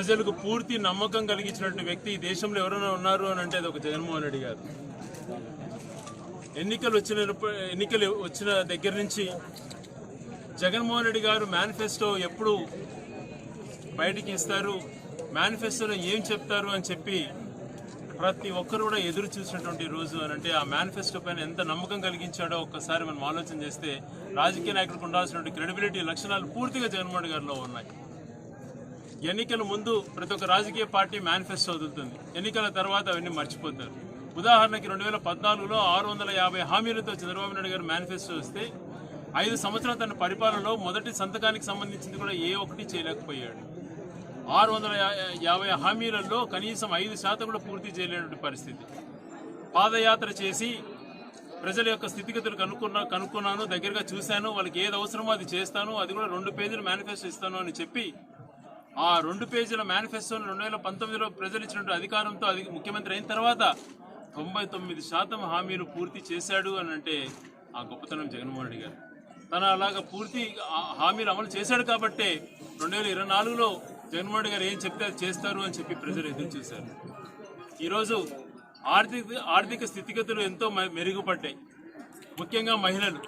ప్రజలకు పూర్తి నమ్మకం కలిగించినటువంటి వ్యక్తి ఈ దేశంలో ఎవరైనా ఉన్నారు అని అంటే అది ఒక జగన్మోహన్ రెడ్డి గారు. ఎన్నికలు వచ్చిన ఎన్నికలు వచ్చిన దగ్గర నుంచి జగన్మోహన్ రెడ్డి గారు మేనిఫెస్టో ఎప్పుడు బయటికి ఇస్తారు మేనిఫెస్టోలో ఏం చెప్తారు అని చెప్పి ప్రతి ఒక్కరు కూడా ఎదురు చూసినటువంటి రోజు అని అంటే ఆ మేనిఫెస్టో పైన ఎంత నమ్మకం కలిగించాడో ఒక్కసారి మనం ఆలోచన చేస్తే రాజకీయ నాయకులకు ఉండాల్సినటువంటి క్రెడిబిలిటీ లక్షణాలు పూర్తిగా జగన్మోహన్ గారిలో ఉన్నాయి. ఎన్నికల ముందు ప్రతి ఒక్క రాజకీయ పార్టీ మేనిఫెస్టో వదులుతుంది. ఎన్నికల తర్వాత అవన్నీ మర్చిపోతారు. ఉదాహరణకి రెండు వేల పద్నాలుగులో ఆరు వందల యాభై హామీలతో చంద్రబాబు నాయుడు గారు మేనిఫెస్టో వస్తే ఐదు సంవత్సరాల తన పరిపాలనలో మొదటి సంతకానికి సంబంధించింది కూడా ఏ ఒక్కటి చేయలేకపోయాడు. ఆరు వందల యా- యాభై హామీలలో కనీసం ఐదు శాతం కూడా పూర్తి చేయలేనటువంటి పరిస్థితి. పాదయాత్ర చేసి ప్రజల యొక్క స్థితిగతులు కనుక్కున్నా కనుక్కున్నాను దగ్గరగా చూశాను వాళ్ళకి ఏది అవసరమో అది చేస్తాను అది కూడా రెండు పేజీలు మేనిఫెస్టో ఇస్తాను అని చెప్పి ఆ రెండు పేజీల మేనిఫెస్టోను రెండు వేల పంతొమ్మిదిలో ప్రజలు ఇచ్చినటువంటి అధికారంతో అది ముఖ్యమంత్రి అయిన తర్వాత తొంభై తొమ్మిది శాతం హామీలు పూర్తి చేశాడు అని అంటే ఆ గొప్పతనం జగన్మోహన్ రెడ్డి గారు. తన అలాగ పూర్తి హామీలు అమలు చేశాడు కాబట్టే రెండు వేల ఇరవై నాలుగులో జగన్మోహన్ రెడ్డి గారు ఏం చెప్తే అది చేస్తారు అని చెప్పి ప్రజలు ఎదురు చూశారు. ఈరోజు ఆర్థిక ఆర్థిక స్థితిగతులు ఎంతో మె- మెరుగుపడ్డాయి. ముఖ్యంగా మహిళలు.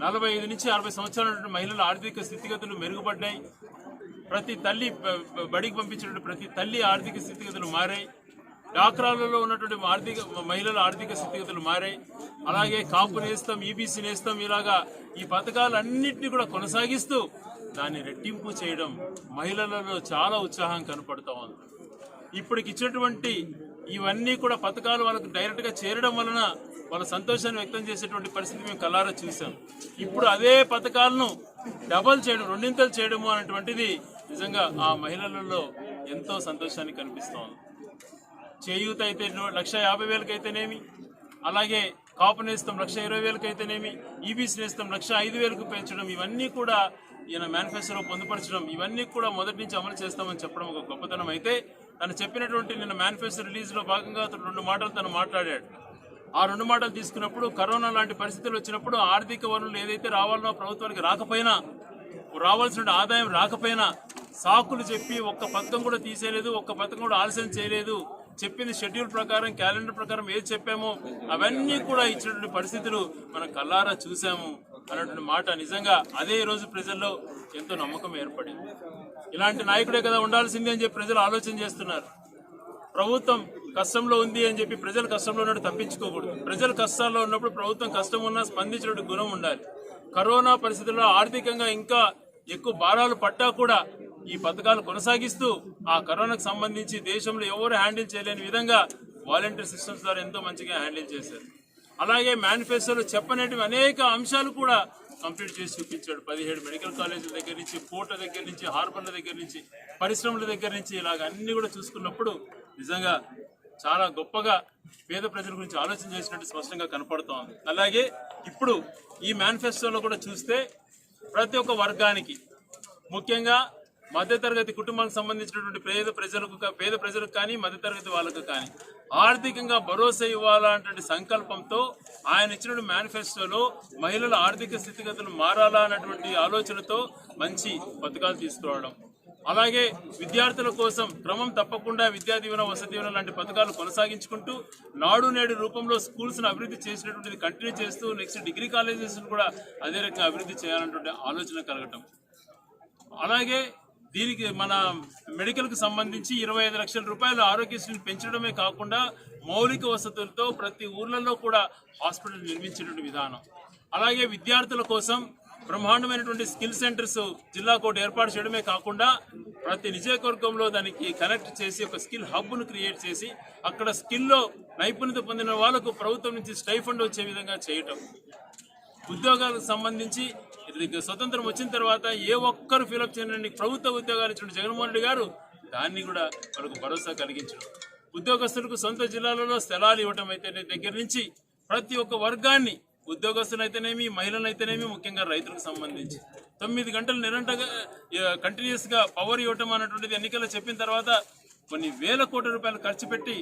నలభై ఐదు నుంచి అరవై సంవత్సరాల మహిళల ఆర్థిక స్థితిగతులు మెరుగుపడ్డాయి. ప్రతి తల్లి బడికి పంపించినటువంటి ప్రతి తల్లి ఆర్థిక స్థితిగతులు మారాయి. డాక్రాలలో ఉన్నటువంటి ఆర్థిక మహిళల ఆర్థిక స్థితిగతులు మారాయి. అలాగే కాపు నేస్తాం ఈబీసీ నేస్తాం ఇలాగా ఈ పథకాలన్నింటినీ కూడా కొనసాగిస్తూ దాన్ని రెట్టింపు చేయడం మహిళలలో చాలా ఉత్సాహం కనపడుతూ ఉంది. ఇప్పటికి ఇచ్చినటువంటి ఇవన్నీ కూడా పథకాలు వాళ్ళకు డైరెక్ట్గా చేరడం వలన వాళ్ళ సంతోషాన్ని వ్యక్తం చేసేటువంటి పరిస్థితి మేము కలారా చూసాం ఇప్పుడు అదే పథకాలను డబల్ చేయడం రెండింతలు చేయడము అనేటువంటిది నిజంగా ఆ మహిళలలో ఎంతో సంతోషాన్ని కనిపిస్తోంది. చేయూత అయితే లక్ష యాభై వేలకైతేనేమి అలాగే కాపు నేస్తం లక్ష ఇరవై వేలకైతేనేమి ఈబీసీ నేస్తం లక్ష ఐదు వేలకు పెంచడం ఇవన్నీ కూడా ఈయన మేనిఫెస్టోలో పొందుపరచడం ఇవన్నీ కూడా మొదటి నుంచి అమలు చేస్తామని చెప్పడం ఒక గొప్పతనం అయితే తను చెప్పినటువంటి నిన్న మేనిఫెస్టో రిలీజ్లో భాగంగా అతను రెండు మాటలు తను మాట్లాడాడు. ఆ రెండు మాటలు తీసుకున్నప్పుడు కరోనా లాంటి పరిస్థితులు వచ్చినప్పుడు ఆర్థిక వనరులు ఏదైతే రావాలనో ప్రభుత్వానికి రాకపోయినా రావాల్సిన ఆదాయం రాకపోయినా సాకులు చెప్పి ఒక్క పథకం కూడా తీసేయలేదు ఒక్క పథకం కూడా ఆలస్యం చేయలేదు. చెప్పింది షెడ్యూల్ ప్రకారం క్యాలెండర్ ప్రకారం ఏది చెప్పామో అవన్నీ కూడా ఇచ్చినటువంటి పరిస్థితులు మనం కల్లారా చూసాము అన్నటువంటి మాట నిజంగా అదే రోజు ప్రజల్లో ఎంతో నమ్మకం ఏర్పడింది. ఇలాంటి నాయకుడే కదా ఉండాల్సింది అని చెప్పి ప్రజలు ఆలోచన చేస్తున్నారు. ప్రభుత్వం కష్టంలో ఉంది అని చెప్పి ప్రజలు కష్టంలో ఉన్నట్టు తప్పించుకోకూడదు. ప్రజలు కష్టాల్లో ఉన్నప్పుడు ప్రభుత్వం కష్టం ఉన్నా స్పందించినట్టు గుణం ఉండాలి. కరోనా పరిస్థితుల్లో ఆర్థికంగా ఇంకా ఎక్కువ భారాలు పట్టా కూడా ఈ పథకాలు కొనసాగిస్తూ ఆ కరోనాకు సంబంధించి దేశంలో ఎవరు హ్యాండిల్ చేయలేని విధంగా వాలంటీర్ సిస్టమ్స్ ద్వారా ఎంతో మంచిగా హ్యాండిల్ చేశారు. అలాగే మేనిఫెస్టోలో చెప్పనేటివి అనేక అంశాలు కూడా కంప్లీట్ చేసి చూపించాడు. పదిహేడు మెడికల్ కాలేజీల దగ్గర నుంచి పోర్ట దగ్గర నుంచి హార్బర్ల దగ్గర నుంచి పరిశ్రమల దగ్గర నుంచి ఇలాగ అన్ని కూడా చూసుకున్నప్పుడు నిజంగా చాలా గొప్పగా పేద ప్రజల గురించి ఆలోచన చేసినట్టు స్పష్టంగా కనపడుతోంది అలాగే ఇప్పుడు ఈ మేనిఫెస్టోలో కూడా చూస్తే ప్రతి ఒక్క వర్గానికి ముఖ్యంగా మధ్యతరగతి కుటుంబానికి సంబంధించినటువంటి పేద ప్రజలకు పేద ప్రజలకు కానీ మధ్యతరగతి వాళ్ళకు కానీ ఆర్థికంగా భరోసా ఇవ్వాలన్నటువంటి సంకల్పంతో ఆయన ఇచ్చిన మేనిఫెస్టోలో మహిళల ఆర్థిక స్థితిగతులు మారాలా అన్నటువంటి ఆలోచనతో మంచి పథకాలు తీసుకురావడం. అలాగే విద్యార్థుల కోసం క్రమం తప్పకుండా విద్యా దీవెన వసతి దీవెన లాంటి పథకాలు కొనసాగించుకుంటూ నాడు నేడు రూపంలో స్కూల్స్ను అభివృద్ధి చేసినటువంటిది కంటిన్యూ చేస్తూ నెక్స్ట్ డిగ్రీ కాలేజెస్ను కూడా అదే రకంగా అభివృద్ధి చేయాలన్నటువంటి ఆలోచన కలగటం. అలాగే దీనికి మన మెడికల్కు సంబంధించి ఇరవై ఐదు లక్షల రూపాయలు ఆరోగ్యశ్రీని పెంచడమే కాకుండా మౌలిక వసతులతో ప్రతి ఊర్లలో కూడా హాస్పిటల్ నిర్మించేటువంటి విధానం. అలాగే విద్యార్థుల కోసం బ్రహ్మాండమైనటువంటి స్కిల్ సెంటర్స్ జిల్లా కోటి ఏర్పాటు చేయడమే కాకుండా ప్రతి నియోజకవర్గంలో దానికి కనెక్ట్ చేసి ఒక స్కిల్ హబ్ను క్రియేట్ చేసి అక్కడ స్కిల్లో నైపుణ్యత పొందిన వాళ్ళకు ప్రభుత్వం నుంచి స్టైఫండ్ వచ్చే విధంగా చేయటం. ఉద్యోగాలకు సంబంధించి ఇది స్వతంత్రం వచ్చిన తర్వాత ఏ ఒక్కరు ఫిలప్ చేయడానికి ప్రభుత్వ ఉద్యోగాలు ఇచ్చిన జగన్మోహన్ రెడ్డి గారు దాన్ని కూడా వాళ్ళకు భరోసా కలిగించడం. ఉద్యోగస్తులకు సొంత జిల్లాలలో స్థలాలు ఇవ్వటం అయితే దగ్గర నుంచి ప్రతి ఒక్క వర్గాన్ని ఉద్యోగస్తులైతేనేమి మహిళలైతేనేమి ముఖ్యంగా రైతులకు సంబంధించి. తొమ్మిది గంటలు నిరంతరంగా కంటిన్యూస్గా పవర్ ఇవ్వటం అనేటువంటిది ఎన్నికల్లో చెప్పిన తర్వాత కొన్ని వేల కోట్ల రూపాయలు ఖర్చు పెట్టి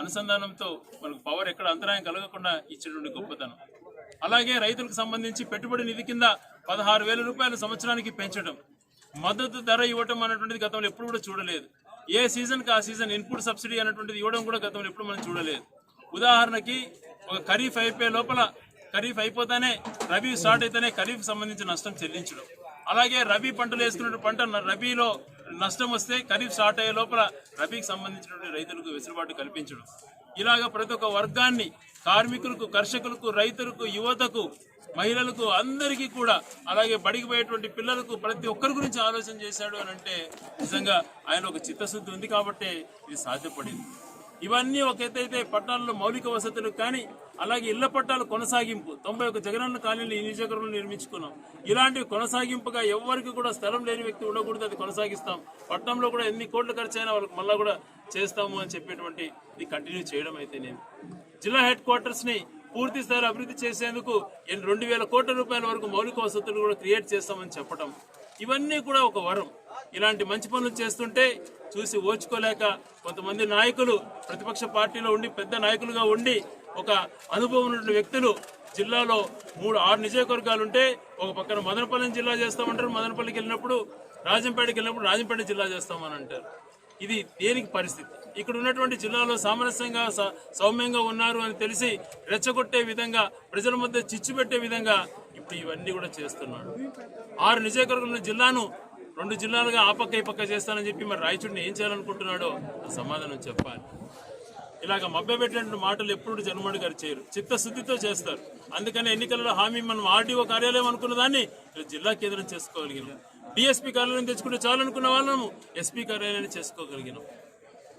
అనుసంధానంతో మనకు పవర్ ఎక్కడ అంతరాయం కలగకుండా ఇచ్చేటువంటి గొప్పతనం. అలాగే రైతులకు సంబంధించి పెట్టుబడి నిధి కింద పదహారు వేల రూపాయలు సంవత్సరానికి పెంచడం. మద్దతు ధర ఇవ్వటం అనేటువంటిది గతంలో ఎప్పుడు కూడా చూడలేదు. ఏ సీజన్కి ఆ సీజన్ ఇన్పుట్ సబ్సిడీ అనేటువంటిది ఇవ్వడం కూడా గతంలో ఎప్పుడు మనం చూడలేదు. ఉదాహరణకి ఒక ఖరీఫ్ అయిపోయే లోపల ఖరీఫ్ అయిపోతానే రబీ స్టార్ట్ అయితేనే ఖరీఫ్ సంబంధించిన నష్టం చెల్లించడం. అలాగే రబీ పంటలు వేసుకున్న పంట రబీలో నష్టం వస్తే ఖరీఫ్ స్టార్ట్ అయ్యే లోపల రబీకి సంబంధించినటువంటి రైతులకు వెసులుబాటు కల్పించడం. ఇలాగ ప్రతి ఒక్క వర్గాన్ని కార్మికులకు కర్షకులకు రైతులకు యువతకు మహిళలకు అందరికీ కూడా అలాగే బడికి పోయేటువంటి పిల్లలకు ప్రతి ఒక్కరి గురించి ఆలోచన చేశాడు అని అంటే నిజంగా ఆయన ఒక చిత్తశుద్ధి ఉంది కాబట్టి ఇది సాధ్యపడింది. ఇవన్నీ ఒక ఎత్తైతే పట్టణాల్లో మౌలిక వసతులు కానీ అలాగే ఇళ్ళ పట్టాల కొనసాగింపు తొంభై ఒక జగనన్న కాలనీలు ఈ నియోజకవర్గంలో నిర్మించుకున్నాం. ఇలాంటివి కొనసాగింపుగా ఎవరికి కూడా స్థలం లేని వ్యక్తి ఉండకూడదు అది కొనసాగిస్తాం. పట్టణంలో కూడా ఎన్ని కోట్లు ఖర్చు అయినా వాళ్ళకి మళ్ళీ కూడా చేస్తాము అని చెప్పేటువంటి ఇది కంటిన్యూ చేయడం అయితే నేను. జిల్లా హెడ్ క్వార్టర్స్ని పూర్తి స్థాయిలో అభివృద్ధి చేసేందుకు రెండు వేల కోట్ల రూపాయల వరకు మౌలిక వసతులు కూడా క్రియేట్ చేస్తామని చెప్పడం ఇవన్నీ కూడా ఒక వరం. ఇలాంటి మంచి పనులు చేస్తుంటే చూసి ఓచుకోలేక కొంతమంది నాయకులు ప్రతిపక్ష పార్టీలో ఉండి పెద్ద నాయకులుగా ఉండి ఒక అనుభవం ఉన్న వ్యక్తులు జిల్లాలో మూడు ఆరు నియోజకవర్గాలు ఉంటే ఒక పక్కన మదనపల్లి జిల్లా చేస్తామంటారు. మదనపల్లికి వెళ్ళినప్పుడు రాజంపేటకి వెళ్ళినప్పుడు రాజంపేట జిల్లా చేస్తామని అంటారు. ఇది దేనికి పరిస్థితి? ఇక్కడ ఉన్నటువంటి జిల్లాలో సామరస్యంగా స- సౌమ్యంగా ఉన్నారు అని తెలిసి రెచ్చగొట్టే విధంగా ప్రజల మధ్య చిచ్చు పెట్టే విధంగా ఇప్పుడు ఇవన్నీ కూడా చేస్తున్నాడు. ఆరు నియోజకవర్గంలో జిల్లాను రెండు జిల్లాలుగా ఆపక్క ఇపక్క ఈ పక్క చేస్తానని చెప్పి మరి రాయచూడిని ఏం చేయాలనుకుంటున్నాడో సమాధానం చెప్పాలి. ఇలాగ మభ్యపెట్టినటువంటి మాటలు ఎప్పుడు జగన్మోహన్ గారు చేయరు. చిత్తశుద్ధితో చేస్తారు. అందుకని ఎన్నికలలో హామీ మనం ఆర్డీఓ కార్యాలయం అనుకున్న దాన్ని జిల్లా కేంద్రం చేసుకోగలిగినాం. డిఎస్పీ కార్యాలయం తెచ్చుకుంటే చాలనుకున్న వాళ్ళము. ఎస్పీ కార్యాలయాన్ని చేసుకోగలిగినాం.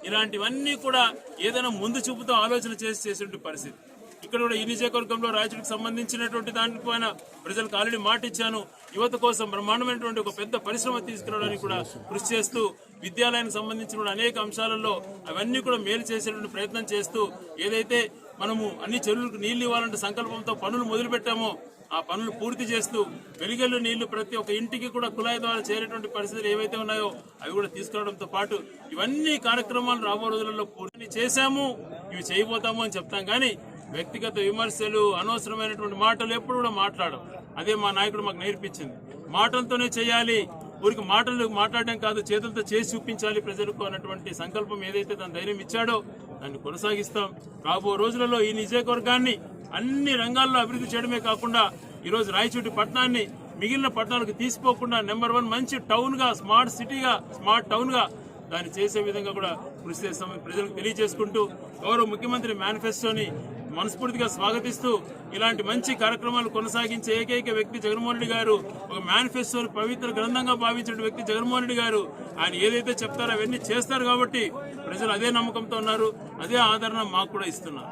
ఇలాంటివన్నీ కూడా ఏదైనా ముందు చూపుతో ఆలోచన చేసి చేసేటువంటి పరిస్థితి. ఇక్కడ కూడా ఈ నియోజకవర్గంలో రాయచూడికి సంబంధించినటువంటి దానిపైన ప్రజలకు ఆల్రెడీ మాట ఇచ్చాను. యువత కోసం బ్రహ్మాండమైనటువంటి ఒక పెద్ద పరిశ్రమ తీసుకురావడానికి కూడా కృషి చేస్తూ విద్యాలయానికి సంబంధించిన అనేక అంశాలలో అవన్నీ కూడా మేలు చేసేటువంటి ప్రయత్నం చేస్తూ ఏదైతే మనము అన్ని చెరువులకు నీళ్ళు ఇవ్వాలంటే సంకల్పంతో పనులు మొదలుపెట్టాము. ఆ పనులు పూర్తి చేస్తూ వెలిగెళ్ళు నీళ్ళు ప్రతి ఒక్క ఇంటికి కూడా కుళాయి ద్వారా చేరేటువంటి పరిస్థితులు ఏవైతే ఉన్నాయో అవి కూడా తీసుకురావడంతో పాటు ఇవన్నీ కార్యక్రమాలు రాబో రోజులలో పూర్తి చేశాము. ఇవి చేయబోతాము అని చెప్తాం కానీ వ్యక్తిగత విమర్శలు అనవసరమైనటువంటి మాటలు ఎప్పుడు కూడా మాట్లాడడం అదే మా నాయకుడు మాకు నేర్పించింది. మాటలతోనే చేయాలి. ఊరికి మాటలు మాట్లాడడం కాదు చేతులతో చేసి చూపించాలి ప్రజలకు అన్నటువంటి సంకల్పం ఏదైతే తన ధైర్యం ఇచ్చాడో దాన్ని కొనసాగిస్తాం. రాబో రోజులలో ఈ నియోజకవర్గాన్ని అన్ని రంగాల్లో అభివృద్ధి చేయడమే కాకుండా ఈరోజు రాయచోటి పట్టణాన్ని మిగిలిన పట్టణాలకు తీసిపోకుండా నెంబర్ వన్ మంచి టౌన్గా స్మార్ట్ సిటీగా స్మార్ట్ టౌన్గా దాన్ని చేసే విధంగా కూడా కృషి చేస్తామని ప్రజలకు తెలియజేసుకుంటూ గౌరవ ముఖ్యమంత్రి మేనిఫెస్టోని మనస్ఫూర్తిగా స్వాగతిస్తూ ఇలాంటి మంచి కార్యక్రమాలు కొనసాగించే ఏకైక వ్యక్తి జగన్మోహన్ రెడ్డి గారు ఒక మేనిఫెస్టోని పవిత్ర గ్రంథంగా భావించిన వ్యక్తి జగన్మోహన్ రెడ్డి గారు. ఆయన ఏదైతే చెప్తారో అవన్నీ చేస్తారు కాబట్టి ప్రజలు అదే నమ్మకంతో ఉన్నారు అదే ఆదరణ మాకు కూడా ఇస్తున్నారు.